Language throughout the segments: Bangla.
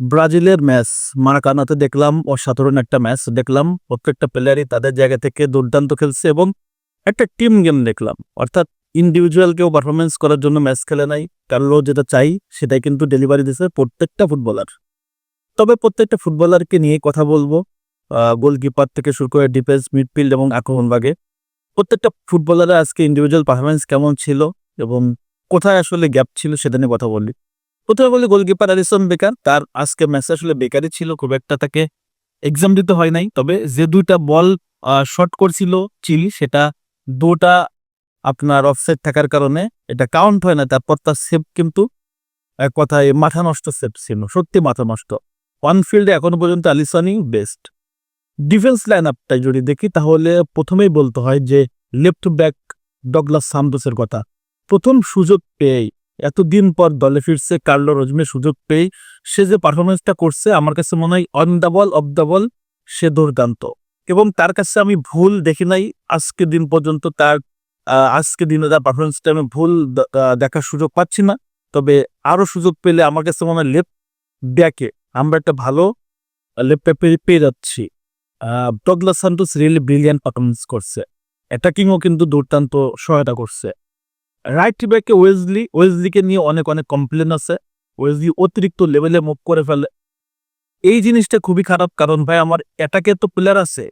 ব্রাজিলের ম্যাচ, মারাকানাতে দেখলাম অসাধারণ একটা ম্যাচ। দেখলাম প্রত্যেকটা প্লেয়ারই তাদের জায়গা থেকে দুর্দান্ত খেলছে এবং একটা টিম গেম দেখলাম। অর্থাৎ ইন্ডিভিজুয়াল কেউ পারফরমেন্স করার জন্য ম্যাচ খেলে নাই কারও যেটা চাই সেটাই কিন্তু ডেলিভারি দিছে প্রত্যেকটা ফুটবলার তবে প্রত্যেকটা ফুটবলারকে নিয়ে কথা বলব গোলকিপার থেকে শুরু করে ডিফেন্স মিডফিল্ড এবং আক্রমণভাগে প্রত্যেকটা ফুটবলারের আজকে ইন্ডিভিজুয়াল পারফরমেন্স কেমন ছিল এবং কোথায় আসলে গ্যাপ ছিল সেটা নিয়ে কথা বলি। প্রথমে বলি গোলকিপার আলিসন বেকার। তার আজকে ম্যাচ আসলে বেকারই ছিল, খুব একটা তাকে এক্সাম দিতে হয় নাই। তবে যে দুইটা বল শর্ট করছিল চিলি, সেটা দুটা আপনার অফসাইড থাকার কারণে এটা কাউন্ট হয় না। তারপর তার সেভ কিন্তু এক কথায় মাথা নষ্ট সেভ ছিল, সত্যি মাথা নষ্ট। ওয়ান ফিল্ডে এখনও পর্যন্ত আলিসনই বেস্ট ডিফেন্স লাইন আপটা যদি দেখি, তাহলে প্রথমেই বলতে হয় যে লেফট ব্যাক ডগলাস সামদোসের কথা। প্রথম সুযোগ পেয়েই এতদিন পর দলে ফিরছে কার্লো রজমে সুযোগ পেয়ে সে যে পারফরমেন্সটা করছে, আমার কাছে মনে হয় on the ball off the ball সে দুর্দান্ত। এবং তার কাছে আমি ভুল দেখি নাই। আজকে দিন পর্যন্ত তার আজকে দিনে তার পারফরমেন্সটা আমি ভুল দেখার সুযোগ পাচ্ছি না। তবে আরও সুযোগ পেলে আমার কাছে মনে হয় লেফট ব্যাকে আমরা একটা ভালো লেফট ব্যাক পেয়ে যাচ্ছি। Douglas Santos really brilliant performance করছে। অ্যাটাকিংও কিন্তু দুর্দান্ত সহায়তা করছে। রাইট ব্যাকে ওয়েজলি ওয়েজলিকে নিয়ে অনেক অনেক কমপ্লেন আছে। ওয়েজলি অতিরিক্ত লেভেলে মুভ করে ফেলে। এই জিনিসটা খুবই খারাপ, কারণ ভাই আমার অ্যাটাকে তো প্লেয়ার আছে।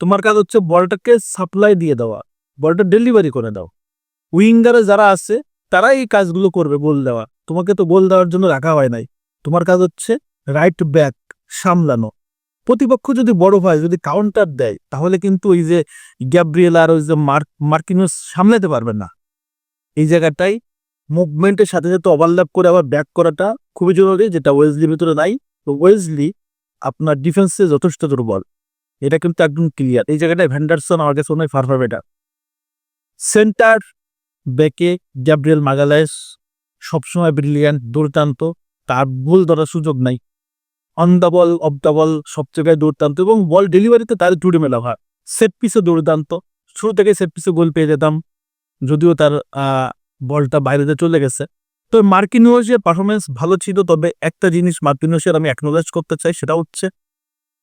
তোমার কাজ হচ্ছে বলটাকে সাপ্লাই দিয়ে দেওয়া। বলটা ডেলিভারি করে দাও। উইঙ্গারে যারা আছে, তারাই এই কাজগুলো করবে বল দেওয়া। তোমাকে তো বল দেওয়ার জন্য রাখা হয় নাই। তোমার কাজ হচ্ছে রাইট ব্যাক সামলানো। প্রতিপক্ষ যদি বড় হয়, যদি কাউন্টার দেয়, তাহলে কিন্তু ওই যে গ্যাব্রিয়েল আর ওই যে মার্ক মার্কিনোস সামলাতে পারবে না। এই জায়গাটাই মুভমেন্টের সাথে সাথে ওভারল্যাপ করে আবার ব্যাক করাটা খুবই জরুরি, যেটা ওয়েজলির ভিতরে নাই। তো ওয়েজলি আপনার ডিফেন্সে যথেষ্ট দুর্বল। এটা কিন্তু একদম ক্লিয়ার এই জায়গাটায় ভ্যান্ডারসন আমার কাছে মনে হয় বেটার সেন্টার ব্যাকে গ্যাব্রিয়েল মাগালাইস সবসময় ব্রিলিয়ান্ট দুর্দান্ত। তার ভুল ধরার সুযোগ নাই। On the ball off the ball সব জায়গায় দুর্দান্ত এবং বল ডেলিভারিতে তার জুড়ে মেলা হয়। সেট পিসে দুর্দান্ত। শুরু থেকে সেট পিসে গোল পেয়ে যেতাম। যদিও তার বলটা বাইরেতে চলে গেছে। তো মার্কিনিওসের পারফরমেন্স ভালো ছিল, তবে একটা জিনিস মার্কিনিওসের আমি অ্যাকনোলেজ করতে চাই, সেটা হচ্ছে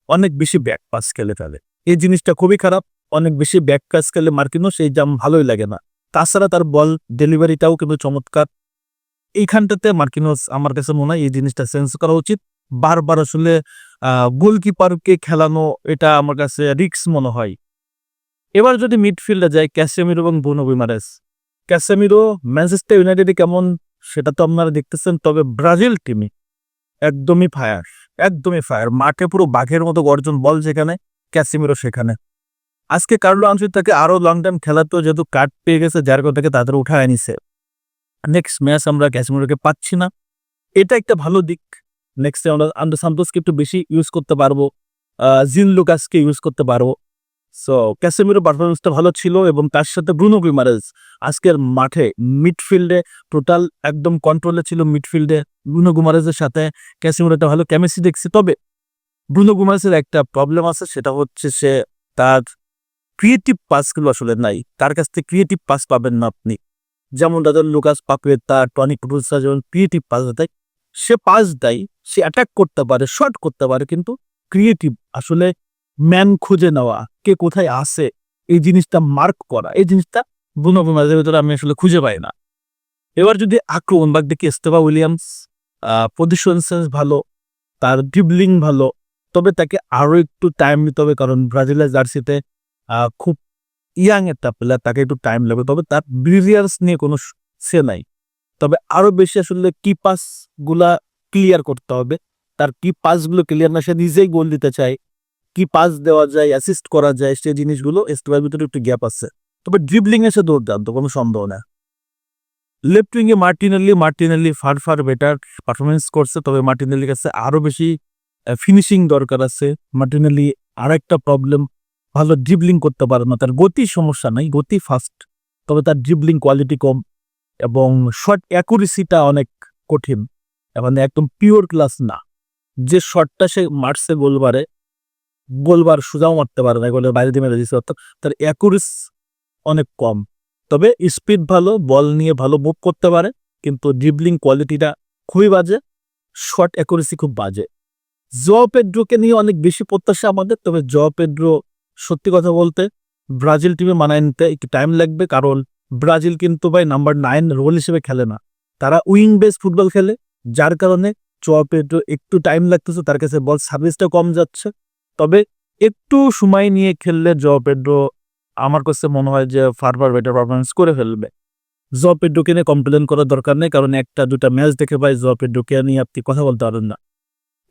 অনেক বেশি ব্যাক পাস খেলে ফেলে এই জিনিসটা খুবই খারাপ, অনেক বেশি ব্যাক পাস খেলে মার্কিনোস এই জাম ভালোই লাগে না। তাছাড়া তার বল ডেলিভারিটাও কিন্তু চমৎকার। এইখানটাতে মার্কিনোস আমার কাছে মনে হয় এই জিনিসটা চেঞ্জ করা উচিত। বারবার আসলে গোলকিপারকে খেলানো, এটা আমার কাছে রিক্স মনে হয়। এবার যদি মিডফিল্ডে যায় ক্যাসেমিরো এবং বুনো বিমারেস ক্যাসেমিরো ম্যানচেস্টার ইউনাইটেডে কেমন, সেটা তো আপনারা দেখতেছেন, তবে ব্রাজিল টিমে একদমই ফায়ার একদমই ফায়ার মাঠে পুরো বাঘের মতো গর্জন বল যেখানে ক্যাসিমিরো সেখানে। আজকে কার্লো আনসুর তাকে আরও লং টাইম খেলাতেও যেহেতু কাট পেয়ে গেছে, যার থেকে তাদের উঠায় নিছে নেক্সট ম্যাচ আমরা ক্যাসিমিরোকে পাচ্ছি না। এটা একটা ভালো দিক। নেক্সট আমরা আন্ডার সান্তোসকে একটু বেশি ইউজ করতে পারব জিন লুকাসকে ইউজ করতে পারব। সো ক্যাসেমিরো পারফরমেন্সটা ভালো ছিল এবং তার সাথে ব্রুনো গুইমারেজ আজকের মাঠে মিডফিল্ডে টোটাল একদম কন্ট্রোলে ছিল মিডফিল্ডে ব্রুনো গুমারেজের সাথে ক্যাসিমিরো একটা ভালো কেমিস্ট্রি দেখছি। তবে ব্রুনো গুমারেজের একটা প্রবলেম আছে, সেটা হচ্ছে সে তার ক্রিয়েটিভ পাসগুলো আসলে নাই। তার কাছ থেকে ক্রিয়েটিভ পাস পাবেন না আপনি। যেমন দাদা লুকাস পাকুয়েতা টনি ক্রুজরা যেমন ক্রিয়েটিভ পাস দেয়। সে পাস দেয়, সে অ্যাটাক করতে পারে শর্ট করতে পারে, কিন্তু ক্রিয়েটিভ আসলে ম্যান খুঁজে নেওয়া, কে কোথায় আসে এই জিনিসটা মার্ক করা, এই জিনিসটা বুনো মাঝে ভিতরে আমি আসলে খুঁজে পাই না। এবার যদি আক্রমণ বাগ দেখি এস্তেবা উইলিয়ামস পজিশন সেন্স ভালো, তার ড্রিবলিং ভালো, তবে তাকে আরও একটু টাইম নিতে হবে, কারণ ব্রাজিলের জার্সিতে খুব ইয়াং একটা প্লেয়ার তাকে একটু টাইম লাগবে, তবে তার ব্রিলিয়ান্স নিয়ে কোনো সে নাই। তবে আরও বেশি আসলে কি পাসগুলা ক্লিয়ার করতে হবে, তার কি পাসগুলো ক্লিয়ার না, সে নিজেই গোল দিতে চায় কি পাস দেওয়া যায় অ্যাসিস্ট করা যায়, সেই জিনিসগুলো এস্তেবার ভিতরে একটু গ্যাপ আছে। তবে ড্রিবলিং এসে দুর্দান্ত, কোনো সন্দেহ না left উইংয়ে Martinelli Martinelli far far better performance করছে, তবে মার্টিনালির কাছে আরও বেশি ফিনিশিং দরকার আছে। মার্টিনালি আর একটা প্রবলেম ভালো ড্রিবলিং করতে পারে না, তার গতি সমস্যা নাই, গতি ফাস্ট তবে তার ড্রিবলিং কোয়ালিটি কম, এবং শর্ট অ্যাকুরেসিটা অনেক কঠিন। এবং একদম পিওর ক্লাস না। যে শর্টটা সে মারছে গোলবারে গোলবার সোজাও মারতে পারে না, গোলের বাইরে দিয়ে মেরে দিচ্ছে অর্থাৎ তার অ্যাকুরেস অনেক কম। তবে স্পিড ভালো বল নিয়ে ভালো মুভ করতে পারে, কিন্তু ড্রিবলিং কোয়ালিটিটা খুবই বাজে শর্ট অ্যাকুরেসি খুব বাজে। জ পেড্রোকে নিয়ে অনেক বেশি প্রত্যাশা আমাদের, তবে জ পেড্রো সত্যি কথা বলতে ব্রাজিল টিমে মানায় নিতে একটু টাইম লাগবে, কারণ ব্রাজিল কিন্তু ভাই নাম্বার নাইন রোল হিসেবে খেলে না। তারা উইং বেস ফুটবল খেলে, যার কারণে পেড্রো একটু টাইম লাগতেছে, তার কাছে বল সার্ভিসটা কম যাচ্ছে। তবে একটু সময় নিয়ে খেললে জ পেড্রো আমার কাছে মনে হয় যে ফারবার বেটার পারফরমেন্স করে ফেলবে। জ পেড্রোকে নিয়ে কমপ্লেন করার দরকার নেই, কারণ একটা, দুটা ম্যাচ দেখে ভাই জ পেড্রোকে নিয়ে আপনি কথা বলতে পারেন না।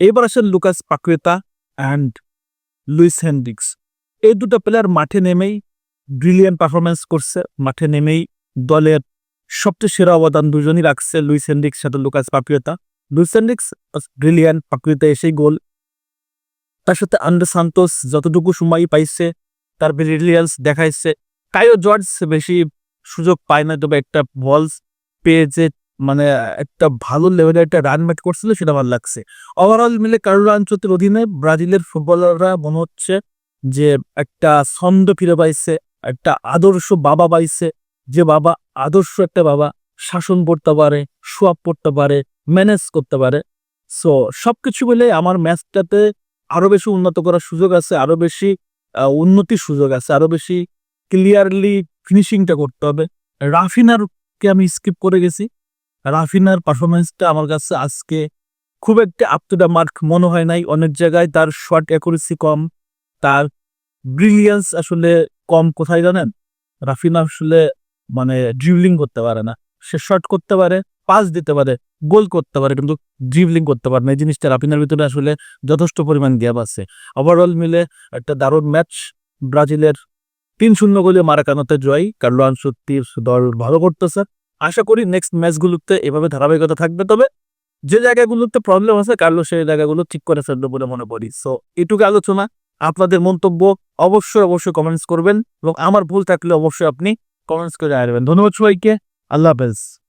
এইবার আসেন Lucas Paqueta and Luis Hendrix এই দুটো প্লেয়ার মাঠে নেমেই ব্রিলিয়ান পারফরমেন্স করছে, মাঠে নেমেই দলের সবচেয়ে সেরা অবদান দুজনই রাখছে লুইস হেন্ড্রিক্স সাথে Lucas Paqueta. Luis Hendrix brilliant Paqueta এসেই গোল তার সাথে আন্ডার সান্তোস যতটুকু সময় পাইছে, তার ব্রিলিয়ান্স দেখাইছে। কায়ো জর্জ বেশি সুযোগ পায় না তবে একটা বলস পেয়ে যে মানে একটা ভালো লেভেলের একটা রান মেট করছিল সেটা ভালো লাগছে। ওভারঅল মিলে কার্লো আঞ্চতের অধীনে ব্রাজিলের ফুটবলাররা মনে হচ্ছে যে একটা ছন্দ ফিরে পাইছে, একটা আদর্শ বাবা পাইছে। যে বাবা আদর্শ একটা বাবা শাসন করতে পারে সোয়াব করতে পারে ম্যানেজ করতে পারে। সো সবকিছু মিলে আমার ম্যাচটাতে আরও বেশি উন্নত করার সুযোগ আছে, আরও বেশি উন্নতির সুযোগ আছে, আরও বেশি ক্লিয়ারলি ফিনিশিংটা করতে হবে। রাফিনারকে আমি স্কিপ করে গেছি। রাফিনার পারফরমেন্সটা আমার কাছে আজকে খুব একটা আপ টু দ্য মার্ক মনে হয় নাই। অনেক জায়গায় তার শর্ট অ্যাকুরেসি কম, তার ব্রিলিয়ান্স আসলে কম। কোথায় জানেন? রাফিনা আসলে মানে ড্রিবলিং করতে পারে না। সে শর্ট করতে পারে পাস দিতে পারে। গোল করতে পারে, কিন্তু ড্রিবলিং করতে পারে না। এই জিনিসটা রাফিনার ভিতরে আসলে যথেষ্ট পরিমাণ গ্যাপ আছে। ওভারঅল মিলে একটা দারুণ ম্যাচ ব্রাজিলের তিন শূন্য গোলে মারাকানোতে জয়। কার্লো আনসত্তির দল ভালো করতেছে। আশা করি নেক্সট ম্যাচগুলোতে এভাবে ধারাবাহিকতা থাকবে। তবে যে জায়গাগুলোতে প্রবলেম আছে, কার্লো সেই জায়গাগুলো ঠিক করে ফেলবে বলে মনে করি। সো এটুকু আলোচনা, আপনাদের মন্তব্য অবশ্যই অবশ্যই কমেন্টস করবেন এবং আমার ভুল থাকলে অবশ্যই আপনি কমেন্টস করে আসবেন ধন্যবাদ সবাইকে। আল্লাহ হাফেজ।